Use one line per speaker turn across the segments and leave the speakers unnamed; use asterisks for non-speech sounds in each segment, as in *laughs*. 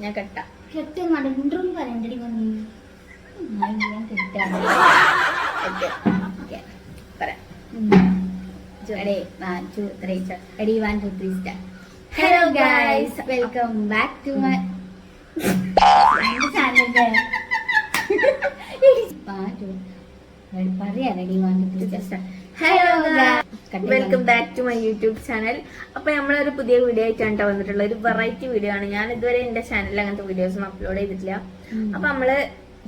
ഞാൻ കെട്ടാം
കെട്ട് നടണ്ടോന്ന് പറയണ്ടടി വന്നു ഞാൻ കെട്ടാണ്. Hello guys, welcome back to my channel. പറയാ ready two three start hello
welcome back to my YouTube channel അപ്പൊ നമ്മളൊരു പുതിയ വീഡിയോ ആയിട്ടാണ് കേട്ടോ വന്നിട്ടുള്ളത്. ഒരു വെറൈറ്റി വീഡിയോ ആണ്. ഞാൻ ഇതുവരെ എന്റെ ചാനലിൽ അങ്ങനത്തെ വീഡിയോസ് ഒന്നും അപ്ലോഡ് ചെയ്തിട്ടില്ല. അപ്പൊ നമ്മൾ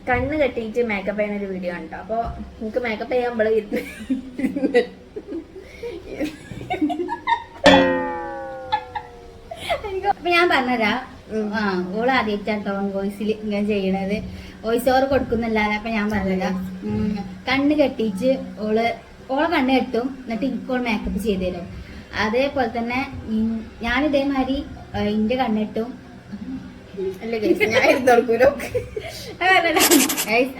കണ്ണ് കെട്ടിയിട്ട് മേക്കപ്പ് ചെയ്യുന്ന ഒരു വീഡിയോ ആണ് കേട്ടോ അപ്പൊ നമുക്ക് മേക്കപ്പ് ചെയ്യാൻ നമ്മൾ *laughs*
അപ്പൊ ഞാൻ പറഞ്ഞുതരാ. ആ ഓൾ ആദ്യമായിട്ടാണ് ടോൺ വോയിസിൽ ഇങ്ങനെ ചെയ്യണത്. വോയിസ് ഓവർ കൊടുക്കുന്നില്ലാതെ അപ്പൊ ഞാൻ പറഞ്ഞുതരാം കണ്ണ് കെട്ടിച്ച് ഓൾ ഓളെ കണ്ണ് കെട്ടും എന്നിട്ട് എനിക്ക് ഓൾ മേക്കപ്പ് ചെയ്ത് തരും. അതേപോലെ തന്നെ ഞാൻ ഇതേമാതിരി ഇന്റെ കണ്ണിട്ടും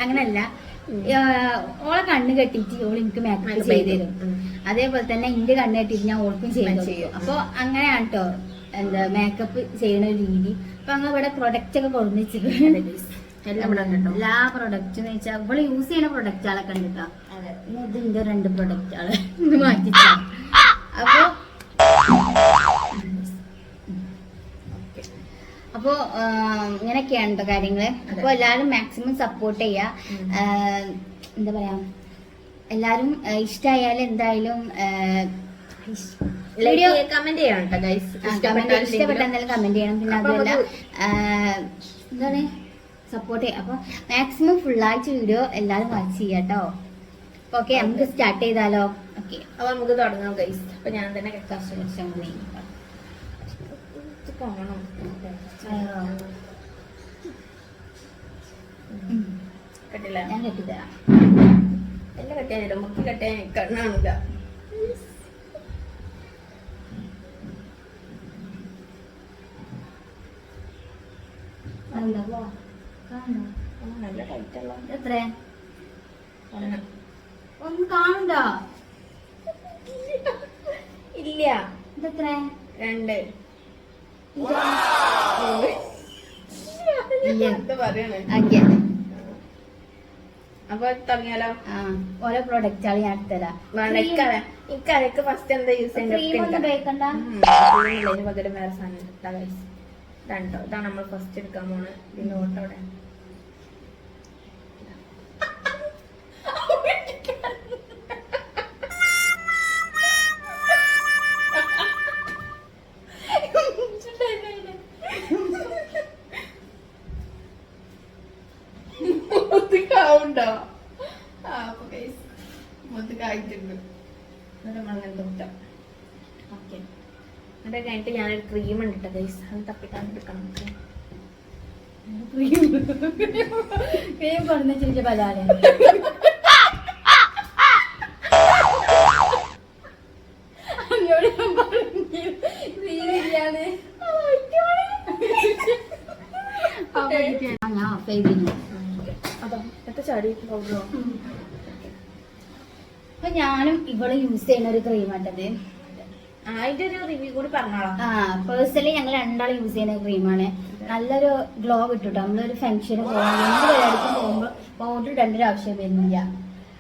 അങ്ങനല്ല. ഓളെ കണ്ണ് കെട്ടിയിട്ട് ഓൾ എനിക്ക് മേക്കപ്പ് ചെയ്ത് തരും. അതേപോലെ തന്നെ ഇന്റെ കണ്ണ് കെട്ടിയിട്ട് ഞാൻ ഓൾക്കും
ചെയ്യും.
അപ്പൊ അങ്ങനെയാണ് കേട്ടോ എന്താ മേക്കപ്പ് ചെയ്യണ ഒരു രീതി. അപ്പൊ ഞങ്ങൾ ഇവിടെ പ്രൊഡക്റ്റ് ഒക്കെ കൊടുന്നിച്ചിട്ടുണ്ട്
എല്ലാം
പ്രൊഡക്റ്റ് എന്ന് വെച്ചാൽ ഇവിടെ യൂസ് ചെയ്യണ പ്രൊഡക്റ്റുകളൊക്കെ ഉണ്ട് കേട്ടോ ഇത് ഇന്റെ രണ്ട് പ്രൊഡക്റ്റുകൾ ഇത് മാറ്റി അപ്പൊ അപ്പോ ആ, ഇങ്ങനെയൊക്കെയാണ് കേട്ടോ കാര്യങ്ങൾ അപ്പൊ എല്ലാരും മാക്സിമം സപ്പോർട്ട് ചെയ്യാ. എന്താ പറയാ എല്ലാരും ആ, ഇഷ്ടായാലും എന്തായാലും വീഡിയോ
കമന്റ് ചെയ്യണം
ഇഷ്ടപ്പെട്ട എന്തായാലും കമന്റ് ചെയ്യണം. പിന്നെ അതുമല്ല എന്താണ്? സപ്പോർട്ട് ചെയ്യാം. അപ്പൊ മാക്സിമം ഫുള്ളായിട്ട് വീഡിയോ എല്ലാരും വാച്ച് ചെയ്യാട്ടോ ഓക്കെ നമുക്ക് സ്റ്റാർട്ട് ചെയ്താലോ? ഓക്കെ
അപ്പൊ നമുക്ക് തുടങ്ങാം ഗൈസ് അപ്പൊ ഞാൻ തന്നെ കെട്ടാം ഇത് പോണം കെട്ടില്ല.
ഞാൻ കെട്ടിത്തരാം.
എന്നെ കെട്ടിയാൻ മുക്കി കെട്ടിയാൻ കണ്ണാണില്ല
എന്താ കാണോ
നല്ല ടൈറ്റുള്ള
എത്ര ഒന്നും കാണണ്ട
ഇല്ല.
ഇതെത്ര?
രണ്ട്.
ഇല്ല.
എന്താ പറയണേ.
ഓക്കെ
അപ്പൊ തുടങ്ങിയാലോ?
ഓരോ പ്രൊഡക്റ്റുകൾ ഞാൻ എടുത്തരാം
എനിക്ക് ഇക്കറ ഫസ്റ്റ് എന്താ യൂസ്
ക്രീം ഒന്നും ഉപയോഗിക്കണ്ട.
ഇതിന് പകരം വേറെ സാധനം രണ്ടോ. ഇതാണ് നമ്മൾ ഫസ്റ്റ് എടുക്കാൻ പോണത്. ഇതിന്റെ ഓട്ടോ ആ അപ്പൊ guys, മുത്തുക്കായിട്ടുണ്ട് എന്നിട്ട് നമ്മളങ്ങനെ തൊട്ടാം ഓക്കെ. എന്നിട്ട് കഴിഞ്ഞിട്ട് ഞാനൊരു ക്രീം ഉണ്ട് കേട്ടോ ഗൈസ് അത് തപ്പിക്കാൻ എടുക്കണം.
ക്രീം ഞാൻ പറഞ്ഞു ക്രീം ഇല്ലാതെ ഞാൻ
ചാടി പൗഡറോ
അപ്പൊ ഞാനും ഇവൾ യൂസ് ചെയ്യുന്ന ഒരു ക്രീം ആട്ടത്
ആ അതിന്റെ ഒരു റിവ്യൂ കൂടി പറഞ്ഞോളാം.
ആ പേഴ്സണലി ഞങ്ങൾ രണ്ടാളും യൂസ് ചെയ്യുന്ന ക്രീമാണ് നല്ലൊരു ഗ്ലോ കിട്ടും നമ്മളൊരു ഫംഗ്ഷന് പോകുമ്പോൾ എന്ത് പരിപാടിക്കും പോകുമ്പോൾ പൗഡർ ഇടേണ്ട ഒരു ആവശ്യം വരുന്നില്ല.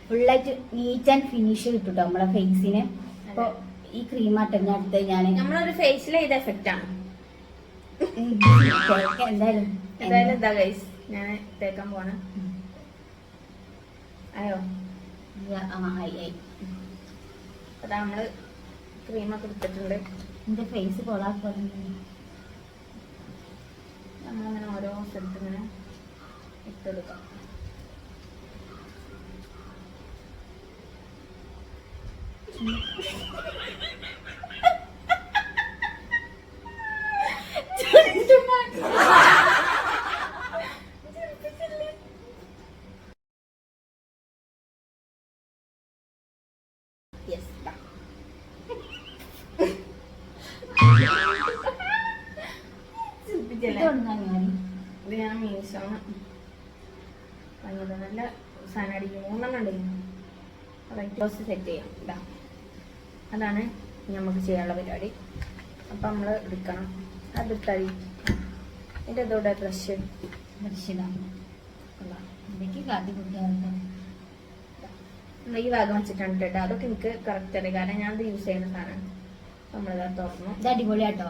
ഫുള്ളായിട്ട് നീറ്റ് ആൻഡ് ഫിനിഷ് കിട്ടും ട്ടോ നമ്മളെ ഫേസിന് അപ്പോൾ ഈ ക്രീം ആട്ടം അടുത്ത് ഞാൻ
നമ്മളൊരു ഫേസിൽ ചെയ്ത എഫക്റ്റ് ആണ്?
എന്തായാലും
എന്തായാലും എന്താ? ഗൈസ് ഞാൻ തേക്കാൻ പോണ.
ആയി.
അതാ നമ്മൾ ക്രീമൊക്കെ എടുത്തിട്ടുണ്ട്.
എന്റെ ഫേസ് കൊളാക്കി
നമ്മളിങ്ങനെ ഓരോ സ്ഥലത്ത് ഇങ്ങനെ ഇട്ടെടുക്കാം. Yes, *laughs* മൂന്നെണ്ണം റൈറ്റ് സെറ്റ് ചെയ്യാം. ഇതാ അതാണ് നമുക്ക് ചെയ്യാനുള്ള പരിപാടി. അപ്പം നമ്മൾ എടുക്കണം. അത് എടുത്താൽ എന്റെ ഇതോടെ ബ്രഷ്
ദർശിതാണ് എന്തൊക്കെ കാട്ടി കൊടുക്കാറുണ്ട്.
ഈ ഭാഗം വെച്ചിട്ടാണ് കേട്ടോ. അതൊക്കെ എനിക്ക് കറക്റ്റ് അറിയാം കാരണം ഞാൻ ഇത് യൂസ് ചെയ്യുന്ന സാധനമാണ് നമ്മളിതാ തുറന്നു.
ഇത് അടിപൊളിയാട്ടോ.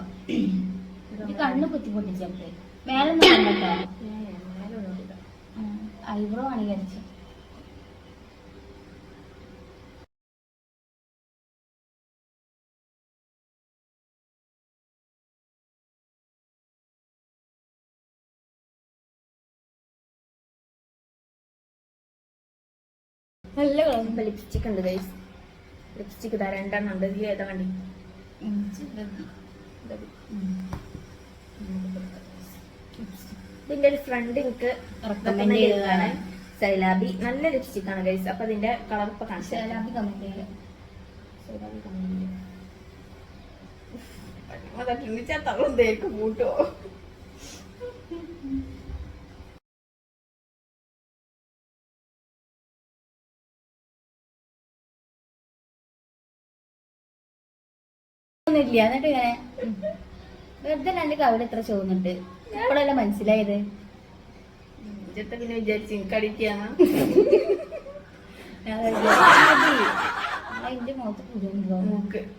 കണ്ണ് കുത്തി പൊട്ടിച്ചേ കണ്ടോ
മേലെ ഒന്നുമില്ല.
ഐബ്രോ ആണ് കരിച്ചു നല്ല കളർ
ലിപ്സ്റ്റിക് ഉണ്ട് ഗൈസ് ലിപ്സ്റ്റിക് ഇതാ രണ്ടെണ്ണം ഉണ്ട് ഇതിൽ ഏതാ വേണ്ടി ഇതിന്റെ ഒരു ഫ്രണ്ട് എനിക്ക്
ചെയ്തതാണ്.
സൈലാബി. നല്ല ലിപ്സ്റ്റിക് ആണ് ഗൈസ് അപ്പൊ അതിന്റെ കളർ ഇപ്പൊ കാണിച്ചു.
സലാബി കമന്റ് ചെയ്യാം.
സൈലാബി തള്ളും തേക്ക് കൂട്ടോ.
ഒന്നുമില്ല എന്നിട്ട് ഇങ്ങനെ വെറുതെ രണ്ട് കവിള എത്ര ചോന്നിട്ട് ഇപ്പോഴല്ല മനസ്സിലായത്?
പിന്നെ വിചാരിച്ചു
എന്റെ മുഖത്ത്
ഗൈസ്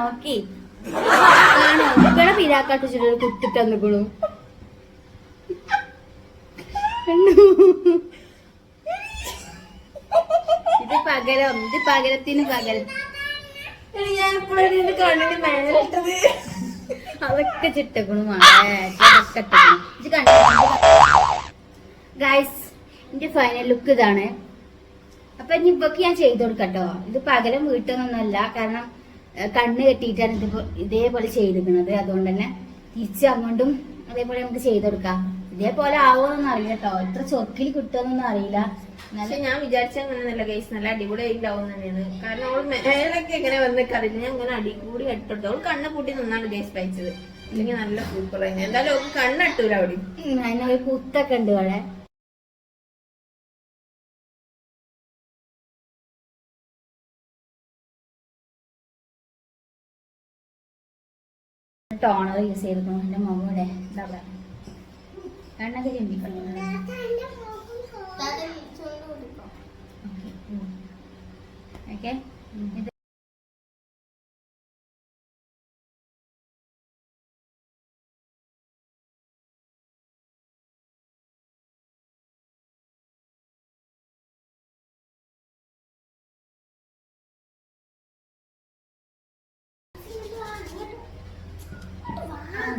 നോക്കി. ആണോ? ഇവിടെ പിരാക്കാട്ട് കുത്തിട്ട് വന്നിക്കണു ഇത് പകരം ഇത് പകരത്തിന് പകരം.
ഞാൻ ഇപ്പോഴും എന്റെ കണ്ണിന് മേലിട്ടത്
അതൊക്കെ ചിട്ടക്കണു ഗൈസ് എന്റെ ഫൈനൽ ലുക്ക് ഇതാണ്. അപ്പൊ ഇനി ഇപ്പൊക്കെ ഞാൻ ചെയ്ത് കൊടുക്കട്ടോ. ഇത് പകരം വീട്ടിൽ നിന്നല്ല കാരണം കണ്ണ് കെട്ടിയിട്ടാണ് ഇതിപ്പോ ഇതേപോലെ ചെയ്തിരിക്കുന്നത്. അതുകൊണ്ട് തന്നെ തിരിച്ച് അങ്ങോട്ടും അതേപോലെ നമുക്ക് ചെയ്തെടുക്കാം. ഇതേപോലെ ആവുമെന്നൊന്നും അറിയില്ല കേട്ടോ എത്ര ചൊക്കിൽ കിട്ടുമെന്നൊന്നും അറിയില്ല.
പക്ഷെ
എന്നാലും
ഞാൻ വിചാരിച്ച അങ്ങനെയല്ല കേസ് നല്ല അടിപൊളിയായിട്ടുണ്ടാവും തന്നെയാണ്. കാരണം അവൾ മേലൊക്കെ എങ്ങനെ വന്ന് കറിഞ്ഞ അങ്ങനെ അടി കൂടി ഇട്ടിട്ട് അവൾ കണ്ണ് പൂട്ടി നിന്നാണ് കേസ് കഴിച്ചത്. അല്ലെങ്കിൽ നല്ല സൂപ്പർ ആയിരുന്നു എന്തായാലും അവൾക്ക് കണ്ണിട്ടൂല അവിടെ.
അതിനൊരു കുത്തൊക്കെ ഉണ്ട് ഇവിടെ ടോണർ യൂസ് ചെയ്തിരിക്കണം എന്റെ മുഖം ഇവിടെ എന്താ പറയുക കണ്ണൊക്കെ ചിന്തിക്കണം ഓക്കെ ഇത്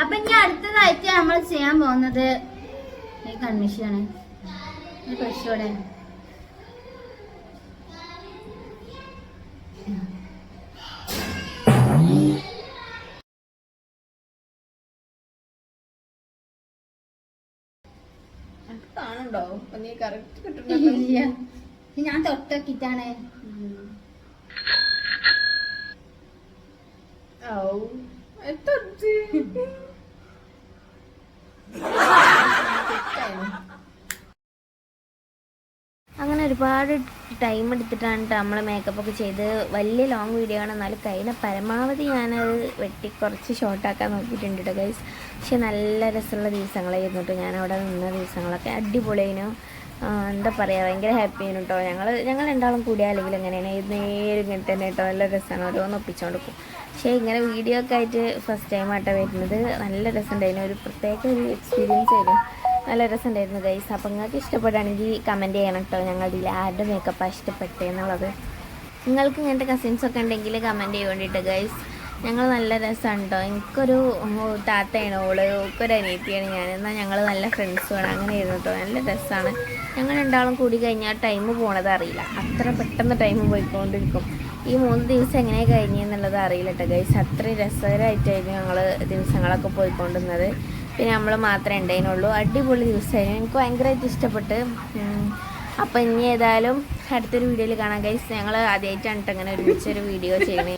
അപ്പൊ ഇനി അടുത്തതായിട്ട് നമ്മൾ ചെയ്യാൻ പോകുന്നത് ഈ കൺമിഷനാണ്. ഈ ബ്രഷോടെ
കാണുണ്ടോ നീ കറക്റ്റ് കിട്ടുന്നില്ല
ഞാൻ തൊട്ടൊക്കിട്ടാണ്. അങ്ങനെ
ഒരുപാട് ടൈം എടുത്തിട്ടാണ് ട്ടോ നമ്മൾ മേക്കപ്പ് ഒക്കെ ചെയ്ത്. വലിയ ലോങ് വീഡിയോ ആണ്. എന്നാലും കഴിഞ്ഞ പരമാവധി ഞാനത് വെട്ടി കുറച്ച് ഷോർട്ടാക്കാൻ നോക്കിയിട്ടുണ്ട് കേട്ടോ ഗൈസ് പക്ഷെ നല്ല രസമുള്ള ദിവസങ്ങളായിരുന്നു കേട്ടോ ഞാൻ അവിടെ നിന്ന ദിവസങ്ങളൊക്കെ. അടിപൊളിയായിരുന്നു. എന്താ പറയുക ഭയങ്കര ഹാപ്പി ആയിരുന്നു കേട്ടോ ഞങ്ങൾ ഞങ്ങൾ രണ്ടാളും കൂടിയാലെങ്കിൽ എങ്ങനെയാണ്? നേരെ നേരം ഇങ്ങനെ തന്നെ കേട്ടോ നല്ല രസമാണ് ഓരോന്ന് ഒപ്പിച്ചുകൊണ്ട് പോകും പക്ഷേ ഇങ്ങനെ വീഡിയോ ഒക്കെ ആയിട്ട് ഫസ്റ്റ് ടൈം ആയിട്ടാണ് വരുന്നത്. നല്ല രസമുണ്ടായിരുന്നു. ഒരു പ്രത്യേക ഒരു എക്സ്പീരിയൻസ് ആയിരുന്നു. നല്ല രസമുണ്ടായിരുന്നു ഗൈസ് അപ്പം നിങ്ങൾക്ക് ഇഷ്ടപ്പെടുകയാണെങ്കിൽ കമന്റ് ചെയ്യണം കേട്ടോ ഞങ്ങളുടെ ഇതിൽ ആരുടെ മേക്കപ്പാണ് ഇഷ്ടപ്പെട്ടതെന്നുള്ളത് നിങ്ങൾക്ക് ഇങ്ങനത്തെ കസിൻസ് ഒക്കെ ഉണ്ടെങ്കിൽ കമന്റ് ചെയ്യാൻ വേണ്ടിയിട്ട് ഗൈസ് ഞങ്ങൾ നല്ല രസമുണ്ടോ? എനിക്കൊരു താത്തയാണ് ഓൾ ഒരു അനിയത്തിയാണ് ഞാൻ. എന്നാൽ ഞങ്ങൾ നല്ല ഫ്രണ്ട്സുമാണ് അങ്ങനെ ആയിരുന്നു കേട്ടോ നല്ല രസമാണ് ഞങ്ങൾ രണ്ടാളും കൂടി കഴിഞ്ഞാൽ ടൈം പോണത് അറിയില്ല. അത്ര പെട്ടെന്ന് ടൈം പോയിക്കൊണ്ടിരിക്കും. ഈ മൂന്ന് ദിവസം എങ്ങനെ കഴിഞ്ഞെന്നുള്ളത് അറിയില്ല കേട്ടോ ഗൈസ് അത്രയും രസകരമായിട്ടായിരുന്നു ഞങ്ങൾ ദിവസങ്ങളൊക്കെ പോയിക്കൊണ്ടിരുന്നത്. പിന്നെ നമ്മൾ മാത്രമേ ഉണ്ടായിരുന്നുള്ളൂ. അടിപൊളി ദിവസമായിരുന്നു. എനിക്ക് ഭയങ്കരമായിട്ട് ഇഷ്ടപ്പെട്ട്. അപ്പം ഇനി ഏതായാലും അടുത്തൊരു വീഡിയോയിൽ കാണാം ഗൈസ് ഞങ്ങൾ ആദ്യമായിട്ടാണ് കേട്ടോ അങ്ങനെ ഒരുമിച്ചൊരു വീഡിയോ ചെയ്യണേ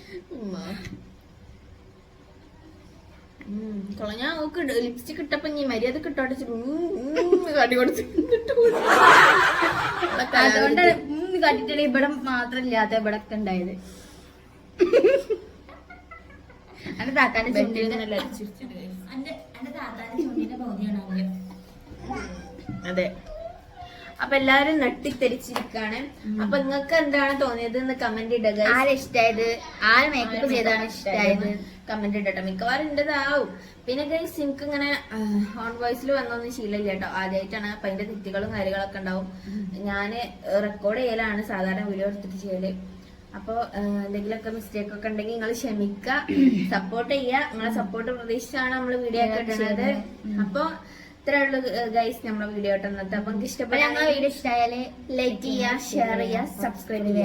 ഞാൻ ഓക്ക് ലിപ്സ്റ്റിക് ഇട്ടപ്പോ നീ മര്യാദ കിട്ടോട്ടെ കാട്ടി കൊടുത്തു
അതുകൊണ്ട് കണ്ടിട്ടുള്ള ഇവിടെ മാത്രം ഇല്ലാത്ത ഇവിടെ ഒക്കെ ഉണ്ടായത്. എന്റെ താത്താന്റെ ചുണ്ടിന്
അതെ. അപ്പൊ എല്ലാരും നട്ടിത്തെരിച്ചിരിക്കാണ് അപ്പൊ നിങ്ങൾക്ക് എന്താണ് തോന്നിയത് എന്ന് കമന്റ് ഇടുക
ആരെ ഇഷ്ടായത്? ആര് മേക്കപ്പ് ചെയ്താണ് ഇഷ്ടായത്?
കമന്റ് ഇടട്ടോ മിക്കവാറും ഉണ്ടതാവും പിന്നെ ഗൈസ് എനിക്ക് ഇങ്ങനെ ഓൺ വോയിസിൽ വന്നൊന്നും ശീലമില്ല കേട്ടോ. ആദ്യമായിട്ടാണ് അപ്പൊ അതിന്റെ തെറ്റുകളും കാര്യങ്ങളൊക്കെ ഉണ്ടാവും. ഞാൻ റെക്കോർഡ് ചെയ്യലാണ് സാധാരണ വീഡിയോ എടുത്തിട്ട് ചെയ്യൽ. അപ്പോൾ എന്തെങ്കിലുമൊക്കെ മിസ്റ്റേക്ക് ഒക്കെ ഉണ്ടെങ്കിൽ നിങ്ങൾ ക്ഷമിക്കുക സപ്പോർട്ട് ചെയ്യുക നിങ്ങളെ സപ്പോർട്ട് പ്രതീക്ഷിച്ചാണ് നമ്മൾ വീഡിയോ ഒക്കെ ഇടുന്നത്. അപ്പൊ ഇത്രേ ഉള്ളൂ ഗൈസ് നമ്മളെ വീഡിയോ ഇട്ടുന്നത് അപ്പൊ
അപ്പൊ
ഇഷ്ടപ്പെട്ട
വീഡിയോ ഇഷ്ടായാൽ
ലൈക്ക് ചെയ്യുക ഷെയർ ചെയ്യുക സബ്സ്ക്രൈബ് ചെയ്യുക